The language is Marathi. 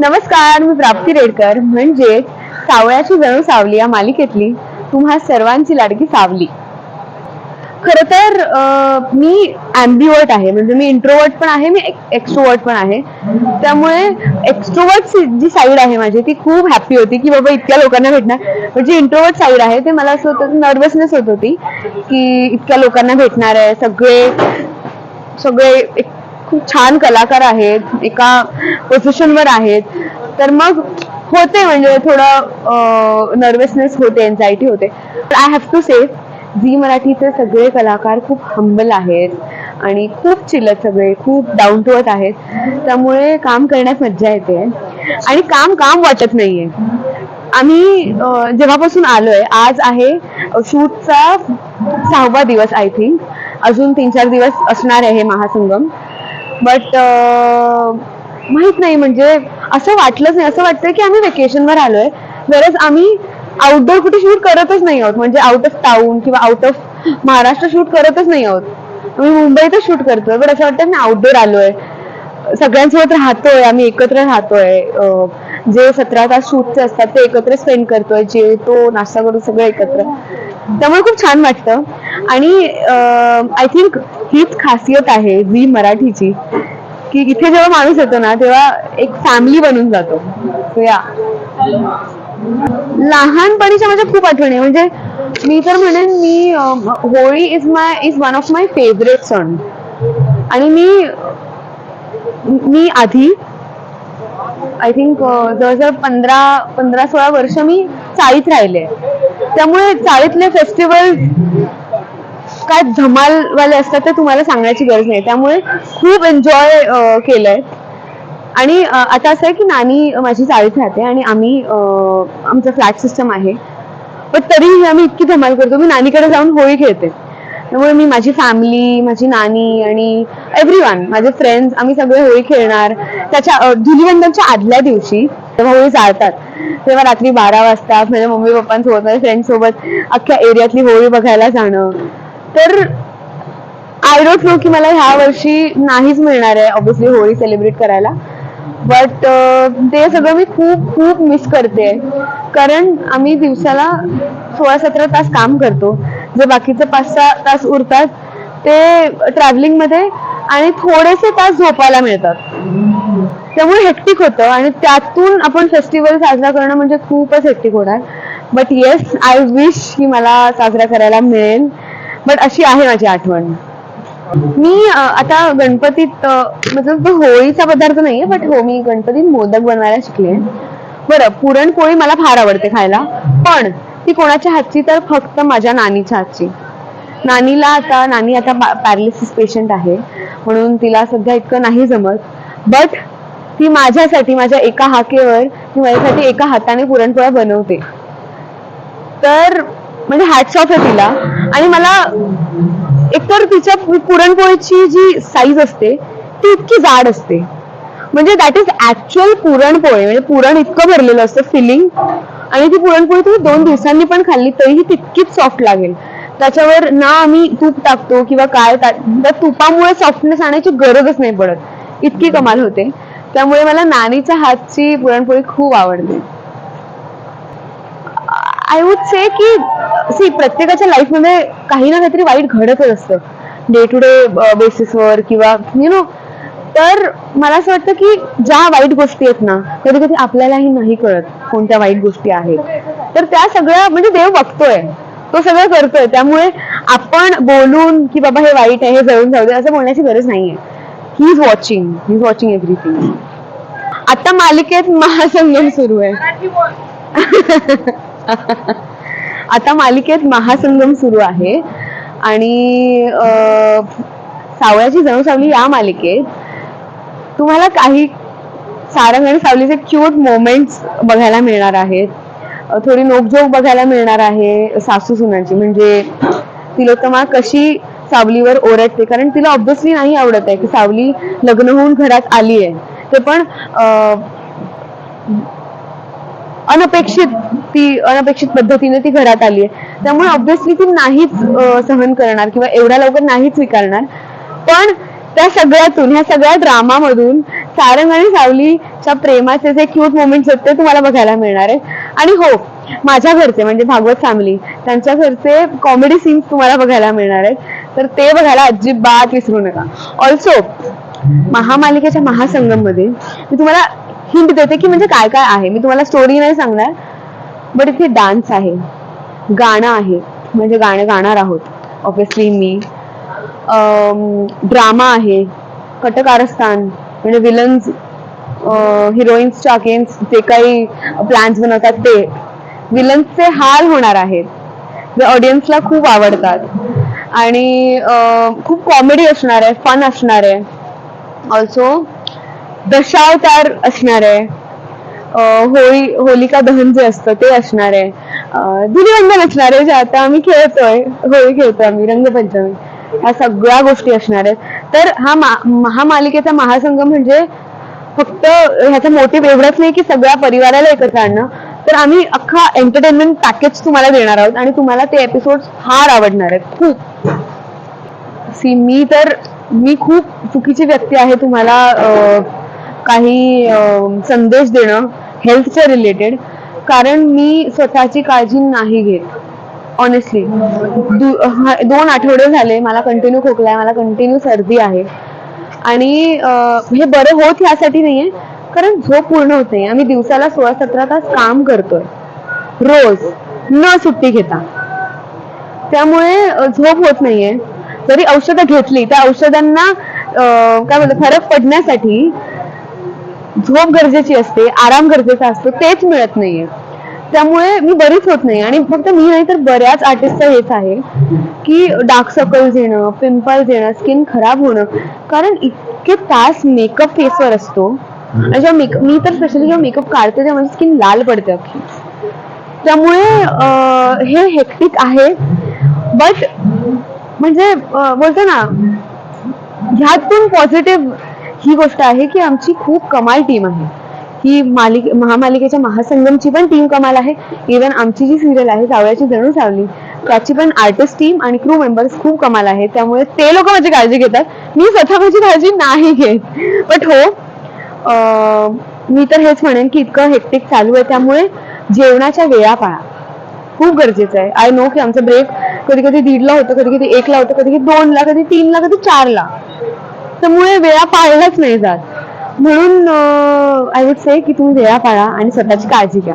नमस्कार मी प्राप्ती रेडकर. म्हणजे सावळ्याची जणू सावली या मालिकेतली तुम्हा सर्वांची लाडकी सावली. खर तर मी अँबिवर्ट आहे. म्हणजे मी इंट्रोवर्ट पण आहे मी एक्स्ट्रोवर्ट पण आहे. त्यामुळे एक्स्ट्रोवर्ट जी साईड आहे माझी ती खूप हॅपी होती की बाबा इतक्या लोकांना भेटणार. म्हणजे इंट्रोवर्ट साईड आहे ते मला असं होतं नर्वसनेस होत होती की इतक्या लोकांना भेटणार आहे सगळे सगळे एक खूप छान कलाकार आहेत एका पोझिशनवर आहेत. तर मग होते म्हणजे थोडं नर्वसनेस होते एन्झायटी होते. I have to say Zee मराठीचे सगळे कलाकार खूप हंबल आहेत आणि खूप चिलत सगळे खूप डाऊन टू अर्थ आहेत. त्यामुळे काम करण्यात मज्जा येते. आणि काम काम वाटत नाहीये. आम्ही जेव्हापासून आलोय आज आहे शूटचा सहावा दिवस आय थिंक अजून तीन चार दिवस असणार आहे महासंगम. बट uh, माहीत नाही म्हणजे असं वाटलंच नाही. असं वाटतं की आम्ही वेकेशनवर आलोय. गरज आम्ही आउटडोर कुठे शूट करतच नाही आहोत. म्हणजे आउट ऑफ टाउन किंवा आउट ऑफ महाराष्ट्र शूट करतच नाही आहोत. आम्ही मुंबईतच शूट करतोय. पण असं वाटतं मी आउटडोर आलोय. सगळ्यांसोबत राहतोय. आम्ही एकत्र राहतोय. जे सतरा तास शूटचे असतात ते एकत्र स्पेंड करतोय. जेवतो नाश्ता करून सगळं एकत्र. त्यामुळे खूप छान वाटतं. आणि आय थिंक हीच खासियत आहे झी मराठीची की इथे जेव्हा माणूस येतो ना तेव्हा एक फॅमिली बनून जातो. या लहानपणीच्या माझ्या खूप आठवणी आहे. म्हणजे मी तर म्हणेन मी Holi is my is one of my favourite सण. आणि मी मी आधी आय थिंक जवळजवळ पंधरा पंधरा सोळा वर्ष मी चाळीत राहिले. त्यामुळे चाळीतले फेस्टिवल काय धमालवाले असतात ते तुम्हाला सांगण्याची गरज नाही. त्यामुळे खूप एन्जॉय केलंय. आणि आता असं आहे की नानी माझी चाळीत राहते आणि आम्ही आमचं फ्लॅट सिस्टम आहे. पण तरीही आम्ही इतकी धमाल करतो. मी नानीकडे जाऊन होळी खेळते. त्यामुळे मी माझी फॅमिली माझी नानी आणि एव्हरी वन माझे फ्रेंड्स आम्ही सगळे होळी खेळणार. त्याच्या धुलीवंदनच्या आदल्या दिवशी तेव्हा होळी जाळतात तेव्हा रात्री बारा वाजता माझ्या मम्मी पप्पांसोबत माझ्या फ्रेंड सोबत अख्ख्या एरियातली होळी बघायला जाणं. तर आय डोंट नो की मला ह्या वर्षी नाहीच मिळणार आहे ऑब्विसली होळी सेलिब्रेट करायला. बट ते सगळं मी खूप खूप मिस करते. कारण आम्ही दिवसाला सोळा सतरा तास काम करतो. जे बाकीचे पाच सहा तास उरतात ते ट्रॅव्हलिंगमध्ये आणि थोडेसे तास झोपायला मिळतात. त्यामुळे हेक्टिक होतं आणि त्यातून आपण फेस्टिवल साजरा करणं म्हणजे खूपच हेक्टिक होणार. बट येस आय विश की मला साजरा करायला मिळेल. बट अशी आहे माझी आठवण. मी आता गणपतीत मतलब होळीचा पदार्थ नाहीये बट हो मी गणपतीत मोदक बनवायला शिकले. बरं पुरणपोळी मला फार आवडते खायला पण ती कोणाच्या हातची तर फक्त माझ्या नानीच्या हातची. नानीला आता नानी आता पॅरालिसिस पेशंट आहे म्हणून तिला सध्या इतकं नाही जमत. बट ती माझ्यासाठी माझ्या एका हाकेवर ती माझ्यासाठी एका हाताने पुरणपोळ्या बनवते. तर म्हणजे हॅट्स ऑफ आहे तिला. आणि मला एकतर तिच्या पुरणपोळीची जी साईज असते ती इतकी जाड असते. म्हणजे दॅट इज ऍक्च्युअल पुरणपोळी. म्हणजे पुरण इतकं भरलेलं असतं फिलिंग आणि ती पुरणपोळी तुम्ही दोन दिवसांनी पण खाल्ली तरीही तितकीच सॉफ्ट लागेल. त्याच्यावर ना आम्ही तूप टाकतो किंवा काय त्या तुपामुळे सॉफ्टनेस आणायची गरजच नाही पडत. इतकी कमाल होते. त्यामुळे मला नानीच्या हातची पुरणपोळी खूप आवडते आय वुड से की सी प्रत्येकाच्या लाईफमध्ये काही ना काहीतरी वाईट घडतच असतं. डे टू डे बेसिसवर किंवा यु नो तर मला असं वाटतं की ज्या वाईट गोष्टी आहेत ना कधी कधी आपल्यालाही नाही कळत कोणत्या वाईट गोष्टी आहेत. तर त्या सगळ्या म्हणजे देव बघतोय. तो सगळं करतोय. त्यामुळे आपण बोलून की बाबा हे वाईट आहे हे जळून जाऊ दे असं बोलण्याची गरज नाहीये. He is watching he is watching everything आता मालिकेत महासंगम सुरू आहे. आता मालिकेत महासंगम सुरू आहे. आणि सावळ्याची जणू सावली या मालिकेत. तुम्हाला काही सारंग आणि सावलीचे क्यूट मोमेंट्स बघायला मिळणार आहेत. थोडी नोकझोक बघायला मिळणार आहे सासू सुनाची. म्हणजे तिलोत्तमा कशी सावलीवर ओरडते? कारण तिला ऑब्व्हियसली नाही आवडत आहे की सावली लग्न होऊन घरात आली आहे ते पण अनपेक्षित ती अनपेक्षित पद्धतीने ती घरात आली आहे. त्यामुळे ऑब्व्हियसली ती नाहीच सहन करणार किंवा एवढ्या लवकर नाहीच स्वीकारणार. पण त्या सगळ्यातून ह्या सगळ्या ड्रामामधून सारंग आणि सावलीच्या प्रेमाचे जे क्यूट मोमेंट्स आहेत ते तुम्हाला बघायला मिळणार आहेत. आणि हो माझ्या घरचे म्हणजे भागवत फॅमिली त्यांच्या घरचे कॉमेडी सीन्स तुम्हाला बघायला मिळणार आहेत. तर ते बघायला अजिबात विसरू नका. ऑल्सो महामालिकेच्या महासंगममध्ये मी तुम्हाला हिंट देते की म्हणजे काय काय आहे. मी तुम्हाला स्टोरी नाही सांगणार बट इथे डान्स आहे. गाणं आहे. म्हणजे गाणं गाणार आहोत. ऑब्विसली मी. ड्रामा आहे. कटकारस्थान. म्हणजे विलन्स हिरोईन्सच्या अगेन्स्ट जे काही प्लॅन्स बनवतात ते. विलन्सचे हाल होणार आहेत. जे ऑडियन्सला खूप आवडतात. आणि खूप कॉमेडी असणार आहे. फन असणार आहे. ऑल्सो दशावतार असणार आहे. होळी होलिका दहन जे असतं ते असणार आहे. अं, धुलिवंदन असणार आहे जे आता आम्ही खेळतोय. होळी खेळतोय आम्ही रंगपंचमी. ह्या सगळ्या गोष्टी असणार आहेत. तर हा महामालिकेचा महासंघ म्हणजे फक्त ह्याचा मोटिव्ह एवढंच नाही की सगळ्या परिवाराला एकत्र आणणं. तर आम्ही अख्खा एंटरटेनमेंट पॅकेज तुम्हाला देणार आहोत आणि तुम्हाला ते एपिसोड फार आवडणार आहेत. खूप. सी मी तर मी खूप चुकीची व्यक्ती आहे तुम्हाला काही संदेश देणं हेल्थच्या रिलेटेड कारण मी स्वतःची काळजी नाही घेत. ऑनेस्टली दोन आठवडे झाले मला कंटिन्यू खोकला आहे मला कंटिन्यू सर्दी आहे. आणि हे बरं होत यासाठी नाहीये. कारण झोप पूर्ण होत नाही. आम्ही दिवसाला सोळा सतरा तास काम करतोय. रोज. न सुट्टी घेता. त्यामुळे झोप होत नाहीये. जरी औषधं घेतली त्या औषधांना काय म्हणतात फरक पडण्यासाठी झोप गरजेची असते आराम गरजेचा असतो तेच मिळत नाहीये. त्यामुळे मी बरीच होत नाही. आणि फक्त मी नाही तर बऱ्याच आर्टिस्टचं हेच आहे की डार्क सर्कल्स येणं पिंपल्स येणं स्किन खराब होणं. कारण इतके तास मेकअप फेसवर असतो. आणि जेव्हा मेकअप मी तर स्पेशली जेव्हा मेकअप काढते तेव्हा माझी स्किन लाल पडते अख्खी. त्यामुळे हे हेक्टिक आहे. बट म्हणजे बोलतो ना ह्यातून पॉझिटिव्ह ही गोष्ट आहे की आमची खूप कमाल टीम आहे. ही मालिके महामालिकेच्या महासंगमची पण टीम कमाल आहे. इवन आमची जी सिरियल आहे सावळ्याची जणू सावली त्याची पण आर्टिस्ट टीम आणि क्रू मेंबर्स खूप कमाल आहे. त्यामुळे ते लोक माझी काळजी घेतात. मी स्वतः माझी काळजी नाही घेत. बट हो मी तर हेच म्हणेन की इतकं हेक्टिक चालू आहे. त्यामुळे जेवणाच्या वेळा पाळा. खूप गरजेचं आहे. आय नो की आमचं ब्रेक कधी कधी दीडला होतं कधी कधी एकला होतं कधी कधी दोनला कधी तीनला कधी चारला. त्यामुळे वेळा पाळलाच नाही जात. म्हणून आय वुड से की तुम्ही वेळा पाळा आणि स्वतःची काळजी घ्या.